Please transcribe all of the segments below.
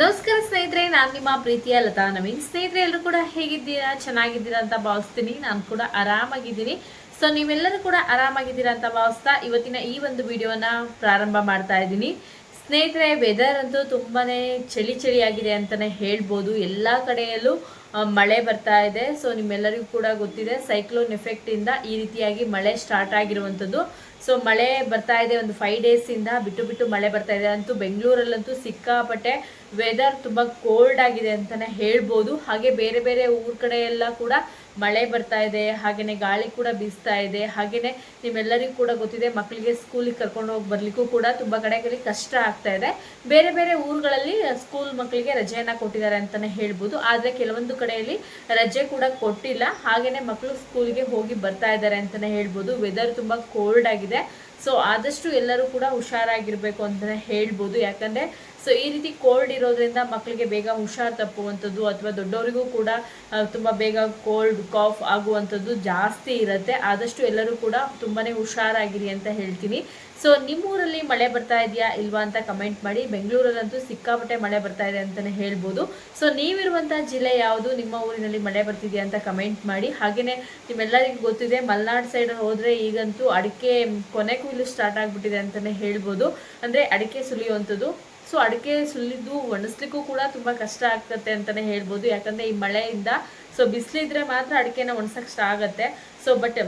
ನಮಸ್ಕಾರ ಸ್ನೇಹಿತರೆ, ನಾನು ನಿಮ್ಮ ಪ್ರೀತಿಯ ಲತಾ ನವೀನ್. ಸ್ನೇಹಿತರೆ, ಎಲ್ಲರೂ ಕೂಡ ಹೇಗಿದ್ದೀರಾ? ಚೆನ್ನಾಗಿದ್ದೀರಾ ಅಂತ ಭಾವಿಸ್ತೀನಿ. ನಾನು ಕೂಡ ಆರಾಮಾಗಿದ್ದೀನಿ. ಸೊ ನೀವೆಲ್ಲರೂ ಕೂಡ ಆರಾಮಾಗಿದ್ದೀರಾ ಅಂತ ಭಾವಿಸ್ತಾ ಇವತ್ತಿನ ಈ ಒಂದು ವಿಡಿಯೋನ ಪ್ರಾರಂಭ ಮಾಡ್ತಾ ಇದ್ದೀನಿ. ಸ್ನೇಹಿತರೆ ವೆದರ್ ಅಂತೂ ತುಂಬಾನೇ ಚಳಿ ಚಳಿಯಾಗಿದೆ ಅಂತಲೇ ಹೇಳ್ಬೋದು. ಎಲ್ಲ ಕಡೆಯಲ್ಲೂ ಮಳೆ ಬರ್ತಾ ಇದೆ. ಸೊ ನಿಮ್ಮೆಲ್ಲರಿಗೂ ಕೂಡ ಗೊತ್ತಿದೆ ಸೈಕ್ಲೋನ್ ಎಫೆಕ್ಟಿಂದ ಈ ರೀತಿಯಾಗಿ ಮಳೆ ಸ್ಟಾರ್ಟ್ ಆಗಿರುವಂಥದ್ದು. ಸೊ ಮಳೆ ಬರ್ತಾ ಇದೆ ಒಂದು ಫೈವ್ ಡೇಸಿಂದ ಬಿಟ್ಟು ಬಿಟ್ಟು ಮಳೆ ಬರ್ತಾ ಇದೆ. ಅಂತೂ ಬೆಂಗಳೂರಲ್ಲಂತೂ ಸಿಕ್ಕಾಪಟ್ಟೆ ವೆದರ್ ತುಂಬ ಕೋಲ್ಡ್ ಆಗಿದೆ ಅಂತಾನೆ ಹೇಳ್ಬೋದು. ಹಾಗೆ ಬೇರೆ ಬೇರೆ ಊರ್ ಕಡೆ ಎಲ್ಲ ಕೂಡ ಮಳೆ ಬರ್ತಾ ಇದೆ. ಹಾಗೆಯೇ ಗಾಳಿ ಕೂಡ ಬೀಸ್ತಾ ಇದೆ. ಹಾಗೆಯೇ ನಿಮ್ಮೆಲ್ಲರಿಗೂ ಕೂಡ ಗೊತ್ತಿದೆ ಮಕ್ಕಳಿಗೆ ಸ್ಕೂಲಿಗೆ ಕರ್ಕೊಂಡು ಹೋಗಿ ಬರ್ಲಿಕ್ಕೂ ಕೂಡ ತುಂಬ ಕಡೆಗಳಲ್ಲಿ ಕಷ್ಟ ಆಗ್ತಾ ಇದೆ. ಬೇರೆ ಬೇರೆ ಊರುಗಳಲ್ಲಿ ಸ್ಕೂಲ್ ಮಕ್ಕಳಿಗೆ ರಜೆಯನ್ನ ಕೊಟ್ಟಿದ್ದಾರೆ ಅಂತಲೇ ಹೇಳ್ಬೋದು. ಆದರೆ ಕೆಲವೊಂದು ಕಡೆಯಲ್ಲಿ ರಜೆ ಕೂಡ ಕೊಟ್ಟಿಲ್ಲ. ಹಾಗೆಯೇ ಮಕ್ಕಳು ಸ್ಕೂಲ್ಗೆ ಹೋಗಿ ಬರ್ತಾ ಇದ್ದಾರೆ ಅಂತಲೇ ಹೇಳ್ಬೋದು. ವೆದರ್ ತುಂಬ ಕೋಲ್ಡ್ ಆಗಿದೆ. ಸೊ ಆದಷ್ಟು ಎಲ್ಲರೂ ಕೂಡ ಹುಷಾರಾಗಿರ್ಬೇಕು ಅಂತಲೇ ಹೇಳ್ಬೋದು. ಯಾಕಂದ್ರೆ ಸೊ ಈ ರೀತಿ ಕೋಲ್ಡ್ ಇರೋದ್ರಿಂದ ಮಕ್ಕಳಿಗೆ ಬೇಗ ಹುಷಾರ್ ತಪ್ಪುವಂಥದ್ದು ಅಥವಾ ದೊಡ್ಡವರಿಗೂ ಕೂಡ ತುಂಬ ಬೇಗ ಕೋಲ್ಡ್ ಕಾಫ್ ಆಗುವಂಥದ್ದು ಜಾಸ್ತಿ ಇರುತ್ತೆ. ಆದಷ್ಟು ಎಲ್ಲರೂ ಕೂಡ ತುಂಬಾ ಹುಷಾರಾಗಿರಿ ಅಂತ ಹೇಳ್ತೀನಿ. ಸೊ ನಿಮ್ಮೂರಲ್ಲಿ ಮಳೆ ಬರ್ತಾ ಇದೆಯಾ ಇಲ್ವಾ ಅಂತ ಕಮೆಂಟ್ ಮಾಡಿ. ಬೆಂಗಳೂರಲ್ಲಂತೂ ಸಿಕ್ಕಾಪಟ್ಟೆ ಮಳೆ ಬರ್ತಾ ಇದೆ ಅಂತಲೇ ಹೇಳ್ಬೋದು. ಸೊ ನೀವಿರುವಂಥ ಜಿಲ್ಲೆ ಯಾವುದು? ನಿಮ್ಮ ಊರಿನಲ್ಲಿ ಮಳೆ ಬರ್ತಿದೆಯಾ ಅಂತ ಕಮೆಂಟ್ ಮಾಡಿ. ಹಾಗೆಯೇ ನಿಮ್ಮೆಲ್ಲರಿಗೂ ಗೊತ್ತಿದೆ, ಮಲೆನಾಡು ಸೈಡ್ ಹೋದರೆ ಈಗಂತೂ ಅಡಿಕೆ, ಕೊನೆ ಕುಯ್ಲು ಸ್ಟಾರ್ಟ್ ಆಗಿಬಿಟ್ಟಿದೆ ಅಂತಲೇ ಹೇಳ್ಬೋದು. ಅಂದರೆ ಅಡಿಕೆ ಸುಲಿಯುವಂಥದ್ದು ಸೊ ಅಡಿಕೆ ಸುಲಿದು ಒಣಸ್ಲಿಕ್ಕೂ ಕೂಡ ತುಂಬ ಕಷ್ಟ ಆಗ್ತದೆ ಅಂತಲೇ ಹೇಳ್ಬೋದು. ಯಾಕಂದರೆ ಈ ಮಳೆಯಿಂದ, ಸೊ ಬಿಸಿಲಿದ್ರೆ ಮಾತ್ರ ಅಡಿಕೆನ ಒಣಸಕ್ಕೆ ಆಗುತ್ತೆ. ಸೊ ಬಟ್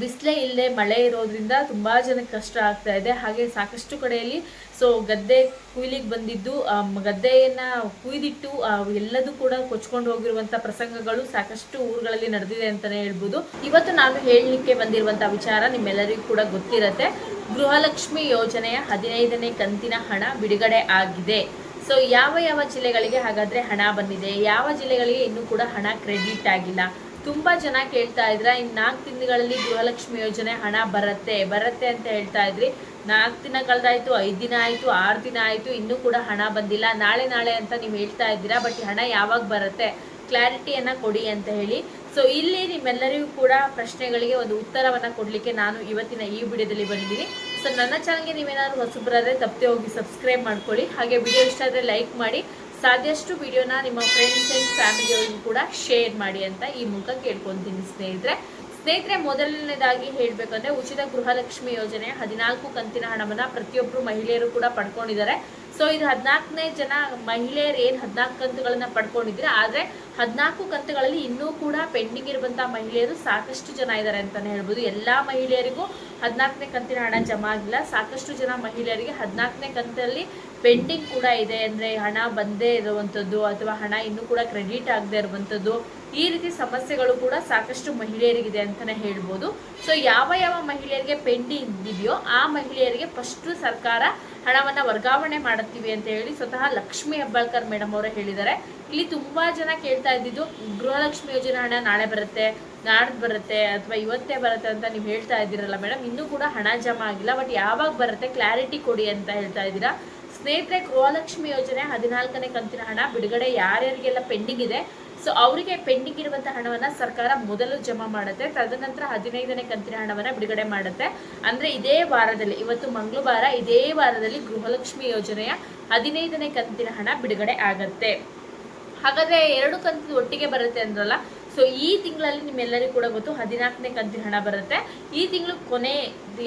ಬಿಸಿಲೇ ಇಲ್ಲದೆ ಮಳೆ ಇರೋದ್ರಿಂದ ತುಂಬ ಜನಕ್ಕೆ ಕಷ್ಟ ಆಗ್ತಾ ಇದೆ. ಹಾಗೆ ಸಾಕಷ್ಟು ಕಡೆಯಲ್ಲಿ ಸೊ ಗದ್ದೆ ಕುಯ್ಲಿಕ್ಕೆ ಬಂದಿದ್ದು ಗದ್ದೆಯನ್ನು ಕುಯ್ದಿಟ್ಟು ಎಲ್ಲದೂ ಕೂಡ ಕೊಚ್ಕೊಂಡು ಹೋಗಿರುವಂಥ ಪ್ರಸಂಗಗಳು ಸಾಕಷ್ಟು ಊರುಗಳಲ್ಲಿ ನಡೆದಿದೆ ಅಂತಲೇ ಹೇಳ್ಬೋದು. ಇವತ್ತು ನಾನು ಹೇಳಲಿಕ್ಕೆ ಬಂದಿರುವಂಥ ವಿಚಾರ ನಿಮ್ಮೆಲ್ಲರಿಗೂ ಕೂಡ ಗೊತ್ತಿರತ್ತೆ. ಗೃಹಲಕ್ಷ್ಮಿ ಯೋಜನೆಯ ಹದಿನೈದನೇ ಕಂತಿನ ಹಣ ಬಿಡುಗಡೆ ಆಗಿದೆ. ಸೊ ಯಾವ ಯಾವ ಜಿಲ್ಲೆಗಳಿಗೆ ಹಾಗಾದ್ರೆ ಹಣ ಬಂದಿದೆ? ಯಾವ ಜಿಲ್ಲೆಗಳಿಗೆ ಇನ್ನೂ ಕೂಡ ಹಣ ಕ್ರೆಡಿಟ್ ಆಗಿಲ್ಲ? ತುಂಬಾ ಜನ ಕೇಳ್ತಾ ಇದ್ರ, ಇನ್ ನಾಲ್ಕು ತಿಂಗಳಲ್ಲಿ ಗೃಹಲಕ್ಷ್ಮಿ ಯೋಜನೆ ಹಣ ಬರುತ್ತೆ ಬರುತ್ತೆ ಅಂತ ಹೇಳ್ತಾ ಇದ್ರಿ. ನಾಲ್ಕು ದಿನ ಕಳೆದಾಯ್ತು, ಐದು ದಿನ ಆಯ್ತು, ಆರು ದಿನ ಆಯ್ತು, ಇನ್ನೂ ಕೂಡ ಹಣ ಬಂದಿಲ್ಲ. ನಾಳೆ ನಾಳೆ ಅಂತ ನೀವು ಹೇಳ್ತಾ ಇದ್ದೀರಾ, ಬಟ್ ಹಣ ಯಾವಾಗ ಬರುತ್ತೆ? ಕ್ಲಾರಿಟಿಯನ್ನ ಕೊಡಿ ಅಂತ ಹೇಳಿ. ಸೊ ಇಲ್ಲಿ ನಿಮ್ಮೆಲ್ಲರಿಗೂ ಕೂಡ ಪ್ರಶ್ನೆಗಳಿಗೆ ಒಂದು ಉತ್ತರವನ್ನ ಕೊಡ್ಲಿಕ್ಕೆ ನಾನು ಇವತ್ತಿನ ಈ ವಿಡಿಯೋದಲ್ಲಿ ಬಂದಿದ್ದೀನಿ. ಸೊ ನನ್ನ ಚಾನಲ್ಗೆ ನೀವೇನಾದ್ರು ಹೊಸಬ್ರಾದ್ರೆ, ತಪ್ಪದೆ ಹೋಗಿ ಸಬ್ಸ್ಕ್ರೈಬ್ ಮಾಡ್ಕೊಳ್ಳಿ. ಹಾಗೆ ವಿಡಿಯೋ ಇಷ್ಟ ಆದರೆ ಲೈಕ್ ಮಾಡಿ. ಸಾಧ್ಯಷ್ಟು ವಿಡಿಯೋನ ನಿಮ್ಮ ಫ್ರೆಂಡ್ಸ್ ಆ್ಯಂಡ್ ಫ್ಯಾಮಿಲಿಯವ್ರಿಗೂ ಕೂಡ ಶೇರ್ ಮಾಡಿ ಅಂತ ಈ ಮೂಲಕ ಕೇಳ್ಕೊತೀನಿ ಸ್ನೇಹಿತರೆ. ಸ್ನೇಹಿತರೆ, ಮೊದಲನೇದಾಗಿ ಹೇಳಬೇಕಂದ್ರೆ ಉಚಿತ ಗೃಹಲಕ್ಷ್ಮಿ ಯೋಜನೆ ಹದಿನಾಲ್ಕು ಕಂತಿನ ಹಣವನ್ನ ಪ್ರತಿಯೊಬ್ಬರು ಮಹಿಳೆಯರು ಕೂಡ ಪಡ್ಕೊಂಡಿದ್ದಾರೆ. ಸೊ ಇದು ಹದಿನಾಲ್ಕನೇ ಜನ ಮಹಿಳೆಯರು ಏನು ಹದಿನಾಲ್ಕು ಕಂತುಗಳನ್ನ ಪಡ್ಕೊಂಡಿದ್ರೆ ಆದರೆ ಹದಿನಾಲ್ಕು ಕಂತುಗಳಲ್ಲಿ ಇನ್ನೂ ಕೂಡ ಪೆಂಡಿಂಗ್ ಇರುವಂಥ ಮಹಿಳೆಯರು ಸಾಕಷ್ಟು ಜನ ಇದ್ದಾರೆ ಅಂತಲೇ ಹೇಳ್ಬೋದು. ಎಲ್ಲಾ ಮಹಿಳೆಯರಿಗೂ ಹದಿನಾಲ್ಕನೇ ಕಂತಿನ ಹಣ ಜಮಾ ಆಗಿಲ್ಲ. ಸಾಕಷ್ಟು ಜನ ಮಹಿಳೆಯರಿಗೆ ಹದಿನಾಲ್ಕನೇ ಕಂತಲ್ಲಿ ಪೆಂಡಿಂಗ್ ಕೂಡ ಇದೆ. ಅಂದ್ರೆ ಹಣ ಬಂದೇ ಇರುವಂಥದ್ದು ಅಥವಾ ಹಣ ಇನ್ನೂ ಕೂಡ ಕ್ರೆಡಿಟ್ ಆಗದೆ ಇರುವಂಥದ್ದು ಈ ರೀತಿ ಸಮಸ್ಯೆಗಳು ಕೂಡ ಸಾಕಷ್ಟು ಮಹಿಳೆಯರಿಗಿದೆ ಅಂತಾನೆ ಹೇಳ್ಬೋದು. ಸೊ ಯಾವ ಯಾವ ಮಹಿಳೆಯರಿಗೆ ಪೆಂಡಿಂಗ್ ಇದೆಯೋ ಆ ಮಹಿಳೆಯರಿಗೆ ಫಸ್ಟ್ ಸರ್ಕಾರ ಹಣವನ್ನ ವರ್ಗಾವಣೆ ಮಾಡುತ್ತೀವಿ ಅಂತ ಹೇಳಿ ಸ್ವತಃ ಲಕ್ಷ್ಮಿ ಹೆಬ್ಬಾಳ್ಕರ್ ಮೇಡಮ್ ಅವರು ಹೇಳಿದ್ದಾರೆ. ಇಲ್ಲಿ ತುಂಬಾ ಜನ ಕೇಳ್ತಾ ಇದ್ದಿದ್ದು, ಗೃಹಲಕ್ಷ್ಮಿ ಯೋಜನೆ ಹಣ ನಾಳೆ ಬರುತ್ತೆ, ನಾಡ್ದು ಬರುತ್ತೆ ಅಥವಾ ಇವತ್ತೇ ಬರುತ್ತೆ ಅಂತ ನೀವು ಹೇಳ್ತಾ ಇದ್ದೀರಲ್ಲ ಮೇಡಮ್ ಇನ್ನೂ ಕೂಡ ಹಣ ಜಮಾ ಆಗಿಲ್ಲ ಬಟ್ ಯಾವಾಗ ಬರುತ್ತೆ ಕ್ಲಾರಿಟಿ ಕೊಡಿ ಅಂತ ಹೇಳ್ತಾ ಇದ್ದೀರಾ. ಸ್ನೇಹಿತರೆ, ಗೃಹಲಕ್ಷ್ಮಿ ಯೋಜನೆ ಹದಿನಾಲ್ಕನೇ ಕಂತಿನ ಹಣ ಬಿಡುಗಡೆ ಯಾರ್ಯಾರಿಗೆಲ್ಲ ಪೆಂಡಿಂಗ್ ಇದೆ ಸೊ ಅವರಿಗೆ ಪೆಂಡಿಂಗ್ ಇರುವಂತಹ ಹಣವನ್ನ ಸರ್ಕಾರ ಮೊದಲು ಜಮಾ ಮಾಡುತ್ತೆ. ತದನಂತರ ಹದಿನೈದನೇ ಕಂತಿನ ಹಣವನ್ನ ಬಿಡುಗಡೆ ಮಾಡುತ್ತೆ. ಅಂದ್ರೆ ಇದೇ ವಾರದಲ್ಲಿ, ಇವತ್ತು ಮಂಗಳವಾರ ಇದೇ ವಾರದಲ್ಲಿ ಗೃಹಲಕ್ಷ್ಮಿ ಯೋಜನೆಯ ಹದಿನೈದನೇ ಕಂತಿನ ಹಣ ಬಿಡುಗಡೆ ಆಗತ್ತೆ. ಹಾಗಾದ್ರೆ ಎರಡು ಕಂತು ಒಟ್ಟಿಗೆ ಬರುತ್ತೆ ಅಂದ್ರಲ್ಲ ಸೊ ಈ ತಿಂಗಳಲ್ಲಿ ನಿಮ್ಮೆಲ್ಲರಿಗೂ ಕೂಡ ಗೊತ್ತು, ಹದಿನಾಲ್ಕನೇ ಕಂತಿನ ಹಣ ಬರುತ್ತೆ. ಈ ತಿಂಗಳು ಕೊನೆ,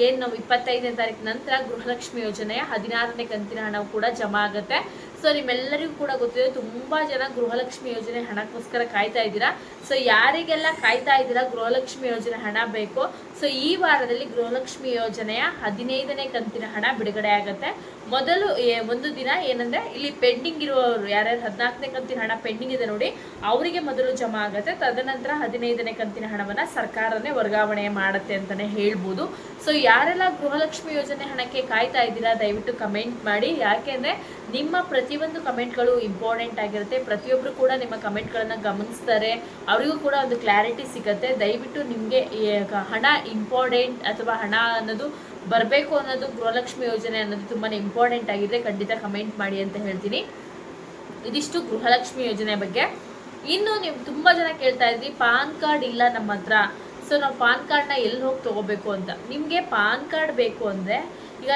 ಏನು ನಾವು ಇಪ್ಪತ್ತೈದನೇ ತಾರೀಕು ನಂತರ ಗೃಹಲಕ್ಷ್ಮಿ ಯೋಜನೆಯ ಹದಿನಾರನೇ ಕಂತಿನ ಹಣ ಕೂಡ ಜಮಾ ಆಗುತ್ತೆ. ಸೊ ನಿಮ್ಮೆಲ್ಲರಿಗೂ ಕೂಡ ಗೊತ್ತಿದೆ, ತುಂಬಾ ಜನ ಗೃಹಲಕ್ಷ್ಮಿ ಯೋಜನೆ ಹಣಕ್ಕೋಸ್ಕರ ಕಾಯ್ತಾ ಇದ್ದೀರಾ? ಸೊ ಯಾರಿಗೆಲ್ಲ ಕಾಯ್ತಾ ಇದ್ದೀರಾ ಗೃಹಲಕ್ಷ್ಮಿ ಯೋಜನೆ ಹಣ ಬೇಕು ಸೊ ಈ ವಾರದಲ್ಲಿ ಗೃಹಲಕ್ಷ್ಮಿ ಯೋಜನೆಯ ಹದಿನೈದನೇ ಕಂತಿನ ಹಣ ಬಿಡುಗಡೆ ಆಗುತ್ತೆ. ಮೊದಲು ಒಂದು ದಿನ ಏನಂದ್ರೆ, ಇಲ್ಲಿ ಪೆಂಡಿಂಗ್ ಇರುವವರು ಯಾರ್ಯಾರು ಹದಿನಾಲ್ಕನೇ ಕಂತಿನ ಹಣ ಪೆಂಡಿಂಗ್ ಇದೆ ನೋಡಿ, ಅವರಿಗೆ ಮೊದಲು ಜಮಾ ಆಗುತ್ತೆ, ತದನಂತರ ಹದಿನೈದನೇ ಕಂತಿನ ಹಣವನ್ನ ಸರ್ಕಾರನೇ ವರ್ಗಾವಣೆ ಮಾಡುತ್ತೆ ಅಂತಾನೆ ಹೇಳ್ಬೋದು. ಸೊ ಯಾರೆಲ್ಲ ಗೃಹಲಕ್ಷ್ಮಿ ಯೋಜನೆ ಹಣಕ್ಕೆ ಕಾಯ್ತಾ ಇದ್ದೀರಾ, ದಯವಿಟ್ಟು ಕಮೆಂಟ್ ಮಾಡಿ. ಯಾಕೆಂದ್ರೆ ನಿಮ್ಮ ಪ್ರತಿಯೊಂದು ಕಮೆಂಟ್ಗಳು ಇಂಪಾರ್ಟೆಂಟ್ ಆಗಿರುತ್ತೆ. ಪ್ರತಿಯೊಬ್ಬರು ಕೂಡ ನಿಮ್ಮ ಕಮೆಂಟ್ಗಳನ್ನು ಗಮನಿಸ್ತಾರೆ. ಅವರಿಗೂ ಕೂಡ ಒಂದು ಕ್ಲಾರಿಟಿ ಸಿಗುತ್ತೆ. ದಯವಿಟ್ಟು ನಿಮಗೆ ಹಣ ಇಂಪಾರ್ಟೆಂಟ್ ಅಥವಾ ಹಣ ಅನ್ನೋದು ಬರಬೇಕು ಅನ್ನೋದು ಗೃಹಲಕ್ಷ್ಮಿ ಯೋಜನೆ ಅನ್ನೋದು ತುಂಬಾ ಇಂಪಾರ್ಟೆಂಟ್ ಆಗಿದೆ ಖಂಡಿತ ಕಮೆಂಟ್ ಮಾಡಿ ಅಂತ ಹೇಳ್ತೀನಿ. ಇದಿಷ್ಟು ಗೃಹಲಕ್ಷ್ಮಿ ಯೋಜನೆ ಬಗ್ಗೆ. ಇನ್ನು ನೀವು ತುಂಬಾ ಜನ ಕೇಳ್ತಾ ಇದ್ರಿ, ಪಾನ್ ಕಾರ್ಡ್ ಇಲ್ಲ ನಮ್ಮ ಹತ್ರ ಸೊ ನಾವು ಪಾನ್ ಕಾರ್ಡ್ನ ಎಲ್ಲಿ ಹೋಗಿ ತೊಗೋಬೇಕು ಅಂತ. ನಿಮಗೆ ಪಾನ್ ಕಾರ್ಡ್ ಬೇಕು ಅಂದರೆ, ಈಗ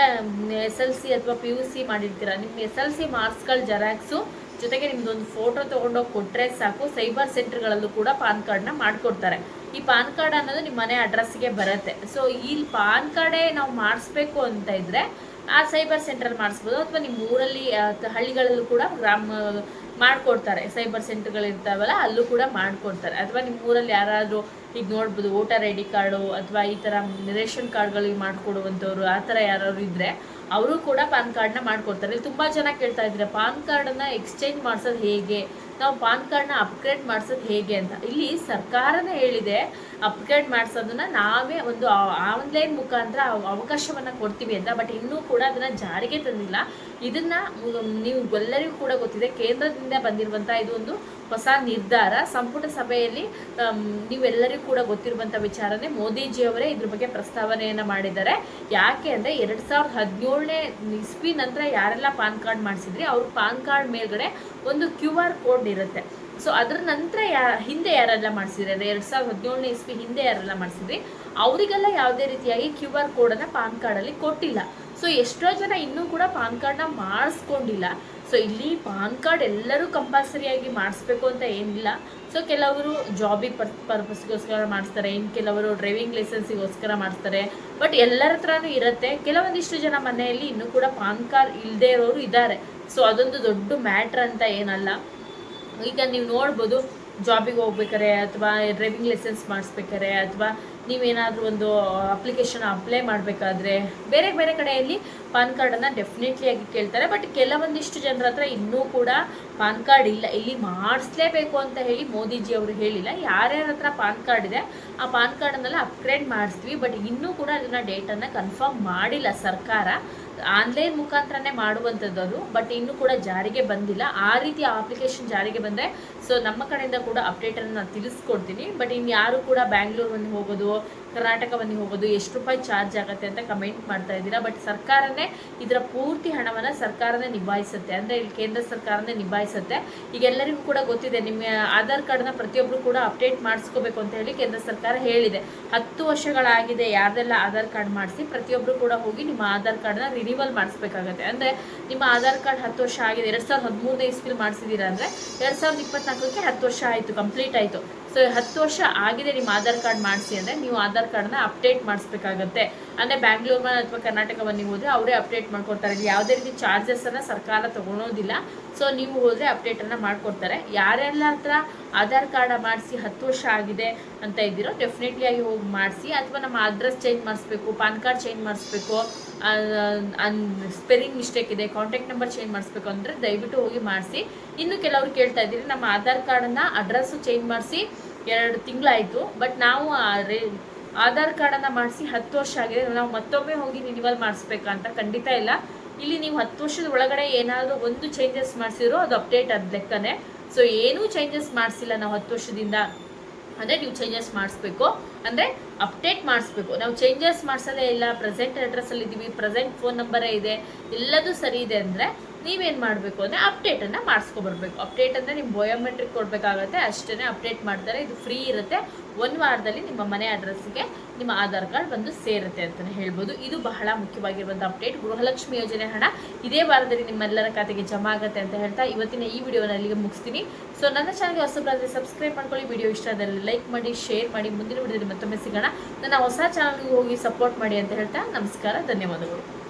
ಎಸ್ ಎಲ್ ಸಿ ಅಥವಾ ಪಿ ಯು ಸಿ ಮಾಡಿರ್ತೀರ ನಿಮ್ಮ ಎಸ್ ಎಲ್ ಸಿ ಮಾರ್ಕ್ಸ್ಗಳು, ಜೆರಾಕ್ಸು ಜೊತೆಗೆ ನಿಮ್ಮದೊಂದು ಫೋಟೋ ತೊಗೊಂಡೋಗಿ ಕೊಟ್ಟರೆ ಸಾಕು, ಸೈಬರ್ ಸೆಂಟರ್ಗಳಲ್ಲೂ ಕೂಡ ಪಾನ್ ಕಾರ್ಡ್ನ ಮಾಡಿಕೊಡ್ತಾರೆ. ಈ ಪಾನ್ ಕಾರ್ಡ್ ಅನ್ನೋದು ನಿಮ್ಮ ಮನೆ ಅಡ್ರೆಸ್ಗೆ ಬರುತ್ತೆ. ಸೊ ಈ ಪಾನ್ ಕಾರ್ಡೇ ನಾವು ಮಾಡಿಸ್ಬೇಕು ಅಂತ ಇದ್ದರೆ ಆ ಸೈಬರ್ ಸೆಂಟ್ರಲ್ಲಿ ಮಾಡಿಸ್ಬೋದು, ಅಥವಾ ನಿಮ್ಮ ಊರಲ್ಲಿ ಹಳ್ಳಿಗಳಲ್ಲೂ ಕೂಡ ಗ್ರಾಮ ಮಾಡ್ಕೊಡ್ತಾರೆ. ಸೈಬರ್ ಸೆಂಟರ್ಗಳು ಇರ್ತಾವಲ್ಲ, ಅಲ್ಲೂ ಕೂಡ ಮಾಡ್ಕೊಡ್ತಾರೆ. ಅಥವಾ ನಿಮ್ಮ ಊರಲ್ಲಿ ಯಾರಾದರೂ ಈಗ ನೋಡ್ಬೋದು, ವೋಟರ್ ಐ ಡಿ ಕಾರ್ಡು ಅಥವಾ ಈ ಥರ ರೇಷನ್ ಕಾರ್ಡ್ಗಳಿಗೆ ಮಾಡಿಕೊಡುವಂಥವ್ರು, ಆ ಥರ ಯಾರಾದ್ರು ಇದ್ದರೆ ಅವರು ಕೂಡ ಪಾನ್ ಕಾರ್ಡ್ನ ಮಾಡ್ಕೊಡ್ತಾರೆ. ತುಂಬ ಜನ ಕೇಳ್ತಾ ಇದ್ದಾರೆ, ಪಾನ್ ಕಾರ್ಡನ್ನು ಎಕ್ಸ್ಚೇಂಜ್ ಮಾಡಿಸೋದು ಹೇಗೆ? ನಾವು ಪಾನ್ ಕಾರ್ಡ್ನ ಅಪ್ಗ್ರೇಡ್ ಮಾಡಿಸೋದು ಹೇಗೆ ಅಂತ. ಇಲ್ಲಿ ಸರ್ಕಾರನೇ ಹೇಳಿದೆ, ಅಪ್ಗ್ರೇಡ್ ಮಾಡಿಸೋದನ್ನ ನಾವೇ ಒಂದು ಆನ್ಲೈನ್ ಮುಖಾಂತರ ಅವ- ಅವಕಾಶವನ್ನ ಕೊಡ್ತೀವಿ ಅಂತ. ಬಟ್ ಇನ್ನೂ ಕೂಡ ಅದನ್ನ ಜಾರಿಗೆ ತಂದಿಲ್ಲ. ಇದನ್ನ ನೀವು ಎಲ್ಲರಿಗೂ ಕೂಡ ಗೊತ್ತಿದೆ, ಕೇಂದ್ರದಿಂದ ಬಂದಿರುವಂಥ ಇದು ಒಂದು ಹೊಸ ನಿರ್ಧಾರ. ಸಂಪುಟ ಸಭೆಯಲ್ಲಿ ನೀವೆಲ್ಲರಿಗೂ ಕೂಡ ಗೊತ್ತಿರುವಂಥ ವಿಚಾರನೇ ಮೋದಿಜಿಯವರೇ ಇದ್ರ ಬಗ್ಗೆ ಪ್ರಸ್ತಾವನೆಯನ್ನು ಮಾಡಿದ್ದಾರೆ. ಯಾಕೆ ಅಂದರೆ ಎರಡು ಸಾವಿರದ ಹದಿನೇಳನೇ ಇಸ್ವಿ ನಂತರ ಯಾರೆಲ್ಲ ಪಾನ್ ಕಾರ್ಡ್ ಮಾಡಿಸಿದ್ರಿ, ಅವ್ರ ಪಾನ್ ಕಾರ್ಡ್ ಮೇಲ್ಗಡೆ ಒಂದು ಕ್ಯೂ ಆರ್ ಕೋಡ್ ಇರುತ್ತೆ. ಸೊ ಅದ್ರ ನಂತರ ಯಾ, ಹಿಂದೆ ಯಾರೆಲ್ಲ ಮಾಡಿಸಿದ್ರೆ? ಎರಡು ಸಾವಿರದ ಹದಿನೇಳನೇ ಇಸ್ವಿ ಹಿಂದೆ ಯಾರೆಲ್ಲ ಮಾಡಿಸಿದ್ರಿ? ಅವರಿಗೆಲ್ಲ ಯಾವುದೇ ರೀತಿಯಾಗಿ ಕ್ಯೂ ಆರ್ ಕೋಡನ್ನು ಪಾನ್ ಕಾರ್ಡಲ್ಲಿ ಕೊಟ್ಟಿಲ್ಲ. ಸೊ ಎಷ್ಟೋ ಜನ ಇನ್ನೂ ಕೂಡ ಪಾನ್ ಕಾರ್ಡ್ನ ಮಾಡಿಸ್ಕೊಂಡಿಲ್ಲ. ಸೊ ಇಲ್ಲಿ ಪಾನ್ ಕಾರ್ಡ್ ಎಲ್ಲರೂ ಕಂಪಲ್ಸರಿಯಾಗಿ ಮಾಡಿಸ್ಬೇಕು ಅಂತ ಏನಿಲ್ಲ. ಸೊ ಕೆಲವರು ಜಾಬಿ ಪರ್ ಪರ್ಪಸ್ಗೋಸ್ಕರ ಮಾಡಿಸ್ತಾರೆ. ಇನ್ನು ಕೆಲವರು ಡ್ರೈವಿಂಗ್ ಲೈಸೆನ್ಸಿಗೋಸ್ಕರ ಮಾಡಿಸ್ತಾರೆ. ಬಟ್ ಎಲ್ಲರ ಹತ್ರನೂ ಇರುತ್ತೆ. ಕೆಲವೊಂದಿಷ್ಟು ಜನ ಮನೆಯಲ್ಲಿ ಇನ್ನೂ ಕೂಡ ಪಾನ್ ಕಾರ್ಡ್ ಇಲ್ಲದೆ ಇರೋರು ಇದ್ದಾರೆ. ಸೊ ಅದೊಂದು ದೊಡ್ಡ ಮ್ಯಾಟ್ರ್ ಅಂತ ಏನಲ್ಲ. ಈಗ ನೀವು ನೋಡ್ಬೋದು ಜಾಬಿಗೆ ಹೋಗ್ಬೇಕಾರೆ ಅಥವಾ ಡ್ರೈವಿಂಗ್ ಲೈಸೆನ್ಸ್ ಮಾಡಿಸ್ಬೇಕಾರೆ ಅಥವಾ ನೀವೇನಾದರೂ ಒಂದು ಅಪ್ಲಿಕೇಶನ್ ಅಪ್ಲೈ ಮಾಡಬೇಕಾದ್ರೆ ಬೇರೆ ಬೇರೆ ಕಡೆಯಲ್ಲಿ ಪಾನ್ ಕಾರ್ಡನ್ನು ಡೆಫಿನೆಟ್ಲಿ ಆಗಿ ಕೇಳ್ತಾರೆ. ಬಟ್ ಕೆಲವೊಂದಿಷ್ಟು ಜನರ ಹತ್ರ ಇನ್ನೂ ಕೂಡ ಪಾನ್ ಕಾರ್ಡ್ ಇಲ್ಲ. ಇಲ್ಲಿ ಮಾಡಿಸ್ಲೇಬೇಕು ಅಂತ ಹೇಳಿ ಮೋದಿಜಿ ಅವರು ಹೇಳಿಲ್ಲ. ಯಾರ್ಯಾರ ಹತ್ರ ಪಾನ್ ಕಾರ್ಡ್ ಇದೆ, ಆ ಪಾನ್ ಕಾರ್ಡನ್ನೆಲ್ಲ ಅಪ್ಗ್ರೇಡ್ ಮಾಡಿಸ್ತೀವಿ. ಬಟ್ ಇನ್ನೂ ಕೂಡ ಅದನ್ನು ಡೇಟನ್ನು ಕನ್ಫರ್ಮ್ ಮಾಡಿಲ್ಲ ಸರ್ಕಾರ. ಆನ್ಲೈನ್ ಮುಖಾಂತರನೇ ಮಾಡುವಂಥದ್ದು ಅದು. ಬಟ್ ಇನ್ನೂ ಕೂಡ ಜಾರಿಗೆ ಬಂದಿಲ್ಲ. ಆ ರೀತಿ ಅಪ್ಲಿಕೇಶನ್ ಜಾರಿಗೆ ಬಂದರೆ ಸೊ ನಮ್ಮ ಕಡೆಯಿಂದ ಕೂಡ ಅಪ್ಡೇಟನ್ನು ನಾನು ತಿಳಿಸ್ಕೊಡ್ತೀನಿ. ಬಟ್ ಇನ್ನು ಯಾರು ಕೂಡ ಬ್ಯಾಂಗ್ಳೂರನ್ನು ಹೋಗೋದು pessoa ಕರ್ನಾಟಕವನ್ನು ಹೋಗೋದು, ಎಷ್ಟು ರೂಪಾಯಿ ಚಾರ್ಜ್ ಆಗುತ್ತೆ ಅಂತ ಕಮೆಂಟ್ ಮಾಡ್ತಾ ಇದ್ದೀರಾ. ಬಟ್ ಸರ್ಕಾರನೇ ಇದರ ಪೂರ್ತಿ ಹಣವನ್ನು ಸರ್ಕಾರನೇ ನಿಭಾಯಿಸುತ್ತೆ. ಅಂದರೆ ಇಲ್ಲಿ ಕೇಂದ್ರ ಸರ್ಕಾರನೇ ನಿಭಾಯಿಸುತ್ತೆ. ಈಗ ಎಲ್ಲರಿಗೂ ಕೂಡ ಗೊತ್ತಿದೆ, ನಿಮ್ಮ ಆಧಾರ್ ಕಾರ್ಡ್ನ ಪ್ರತಿಯೊಬ್ಬರು ಕೂಡ ಅಪ್ಡೇಟ್ ಮಾಡಿಸ್ಕೋಬೇಕು ಅಂತ ಹೇಳಿ ಕೇಂದ್ರ ಸರ್ಕಾರ ಹೇಳಿದೆ. ಹತ್ತು ವರ್ಷಗಳಾಗಿದೆ, ಯಾರ್ದೆಲ್ಲ ಆಧಾರ್ ಕಾರ್ಡ್ ಮಾಡಿಸಿ ಪ್ರತಿಯೊಬ್ಬರು ಕೂಡ ಹೋಗಿ ನಿಮ್ಮ ಆಧಾರ್ ಕಾರ್ಡ್ನ ರಿನಿವಲ್ ಮಾಡಿಸ್ಬೇಕಾಗತ್ತೆ. ಅಂದರೆ ನಿಮ್ಮ ಆಧಾರ್ ಕಾರ್ಡ್ ಹತ್ತು ವರ್ಷ ಆಗಿದೆ, ಎರಡು ಸಾವಿರದ ಹದಿಮೂರನೇ ಇಸ್ವಿಲ್ ಮಾಡಿಸಿದ್ದೀರಾ ಅಂದರೆ ಎರಡು ಸಾವಿರದ ಇಪ್ಪತ್ನಾಲ್ಕಕ್ಕೆ ಹತ್ತು ವರ್ಷ ಆಯಿತು ಕಂಪ್ಲೀಟ್ ಆಯಿತು. ಸೊ ಹತ್ತು ವರ್ಷ ಆಗಿದೆ ನಿಮ್ಮ ಆಧಾರ್ ಕಾರ್ಡ್ ಮಾಡಿಸಿ ಅಂದರೆ ನೀವು ಆಧಾರ್ ಕಾರ್ಡ್ನ ಅಪ್ಡೇಟ್ ಮಾಡಿಸ್ಬೇಕಾಗತ್ತೆ. ಅಂದರೆ ಬ್ಯಾಂಗ್ಳೂರ್ ಅಥವಾ ಕರ್ನಾಟಕವನ್ನು ಹೋದರೆ ಅವರೇ ಅಪ್ಡೇಟ್ ಮಾಡ್ಕೊಡ್ತಾರೆ. ಯಾವುದೇ ರೀತಿ ಚಾರ್ಜಸನ್ನು ಸರ್ಕಾರ ತೊಗೊಳೋದಿಲ್ಲ. ಸೊ ನೀವು ಹೋದರೆ ಅಪ್ಡೇಟನ್ನು ಮಾಡಿಕೊಡ್ತಾರೆ. ಯಾರೆಲ್ಲ ಹತ್ರ ಆಧಾರ್ ಕಾರ್ಡ್ ಮಾಡಿಸಿ ಹತ್ತು ವರ್ಷ ಆಗಿದೆ ಅಂತ ಇದ್ದೀರೋ ಡೆಫಿನೆಟ್ಲಿ ಆಗಿ ಹೋಗಿ ಮಾಡಿಸಿ ಅಥವಾ ನಮ್ಮ ಅಡ್ರೆಸ್ ಚೇಂಜ್ ಮಾಡಿಸ್ಬೇಕು, ಪಾನ್ ಕಾರ್ಡ್ ಚೇಂಜ್ ಮಾಡಿಸ್ಬೇಕು ಸ್ಪೆಲ್ಲಿಂಗ್ ಮಿಸ್ಟೇಕ್ ಇದೆ, ಕಾಂಟ್ಯಾಕ್ಟ್ ನಂಬರ್ ಚೇಂಜ್ ಮಾಡಿಸ್ಬೇಕು ಅಂದರೆ ದಯವಿಟ್ಟು ಹೋಗಿ ಮಾಡಿಸಿ. ಇನ್ನು ಕೆಲವರು ಕೇಳ್ತಾ ಇದ್ದೀರಿ, ನಮ್ಮ ಆಧಾರ್ ಕಾರ್ಡನ್ನು ಅಡ್ರೆಸ್ಸು ಚೇಂಜ್ ಮಾಡಿಸಿ ಎರಡು ತಿಂಗಳಾಯಿತು. ಬಟ್ ನಾವು ಆಧಾರ್ ಕಾರ್ಡನ್ನು ಮಾಡಿಸಿ ಹತ್ತು ವರ್ಷ ಆಗಿದೆ. ನಾವು ಮತ್ತೊಮ್ಮೆ ಹೋಗಿ ರಿನಿವಲ್ ಮಾಡಿಸ್ಬೇಕಂತ ಖಂಡಿತ ಇಲ್ಲ. ಇಲ್ಲಿ ನೀವು ಹತ್ತು ವರ್ಷದ ಒಳಗಡೆ ಏನಾದರೂ ಒಂದು ಚೇಂಜಸ್ ಮಾಡಿಸಿದ್ರು ಅದು ಅಪ್ಡೇಟ್ ಆದ ಲೆಕ್ಕನೇ. ಸೊ ಏನೂ ಚೇಂಜಸ್ ಮಾಡಿಸಿಲ್ಲ ನಾವು ಹತ್ತು ವರ್ಷದಿಂದ. ಅಂದರೆ ನೀವು ಚೇಂಜಸ್ ಮಾಡಿಸ್ಬೇಕು. ಅಂದರೆ ಅಪ್ಡೇಟ್ ಮಾಡಿಸ್ಬೇಕು. ನಾವು ಚೇಂಜಸ್ ಮಾಡಿಸೋದೇ ಇಲ್ಲ. ಪ್ರೆಸೆಂಟ್ ಅಡ್ರೆಸ್ಸಲ್ಲಿ ಇದ್ದೀವಿ ಪ್ರೆಸೆಂಟ್ ಫೋನ್ ನಂಬರೇ ಇದೆ. ಎಲ್ಲದೂ ಸರಿ ಇದೆ ಅಂದರೆ ನೀವೇನು ಮಾಡಬೇಕು ಅಂದರೆ ಅಪ್ಡೇಟನ್ನು ಮಾಡಿಸ್ಕೊಬರ್ಬೇಕು. ಅಪ್ಡೇಟ್ ಅಂದರೆ ನಿಮ್ಮ ಬಯೋಮೆಟ್ರಿಕ್ ಕೊಡಬೇಕಾಗತ್ತೆ ಅಷ್ಟೇ ಅಪ್ಡೇಟ್ ಮಾಡ್ತಾರೆ. ಇದು ಫ್ರೀ ಇರುತ್ತೆ. ಒಂದು ವಾರದಲ್ಲಿ ನಿಮ್ಮ ಮನೆ ಅಡ್ರೆಸ್ಗೆ ನಿಮ್ಮ ಆಧಾರ್ ಕಾರ್ಡ್ ಬಂದು ಸೇರುತ್ತೆ ಅಂತಲೇ ಹೇಳ್ಬೋದು. ಇದು ಬಹಳ ಮುಖ್ಯವಾಗಿರುವಂಥ ಅಪ್ಡೇಟ್ ಗೃಹಲಕ್ಷ್ಮಿ ಯೋಜನೆ ಹಣ ಇದೇ ವಾರದಲ್ಲಿ ನಿಮ್ಮೆಲ್ಲರ ಖಾತೆಗೆ ಜಮಾ ಆಗುತ್ತೆ ಅಂತ ಹೇಳ್ತಾ ಇವತ್ತಿನ ಈ ವಿಡಿಯೋನ ಅಲ್ಲಿಗೆ ಮುಗಿಸ್ತೀನಿ. ಸೊ ನನ್ನ ಚಾನಲ್ಗೆ ಹೊಸಬ್ರಾದರೆ ಸಬ್ಸ್ಕ್ರೈಬ್ ಮಾಡ್ಕೊಳ್ಳಿ. ವಿಡಿಯೋ ಇಷ್ಟ ಆದರೆ ಲೈಕ್ ಮಾಡಿ ಶೇರ್ ಮಾಡಿ. ಮುಂದಿನ ವಿಡಿಯೋದಲ್ಲಿ ಮತ್ತೊಮ್ಮೆ ಸಿಗೋಣ. ನನ್ನ ಹೊಸ ಚಾನಲ್ಗೆ ಹೋಗಿ ಸಪೋರ್ಟ್ ಮಾಡಿ ಅಂತ ಹೇಳ್ತಾ ನಮಸ್ಕಾರ, ಧನ್ಯವಾದಗಳು.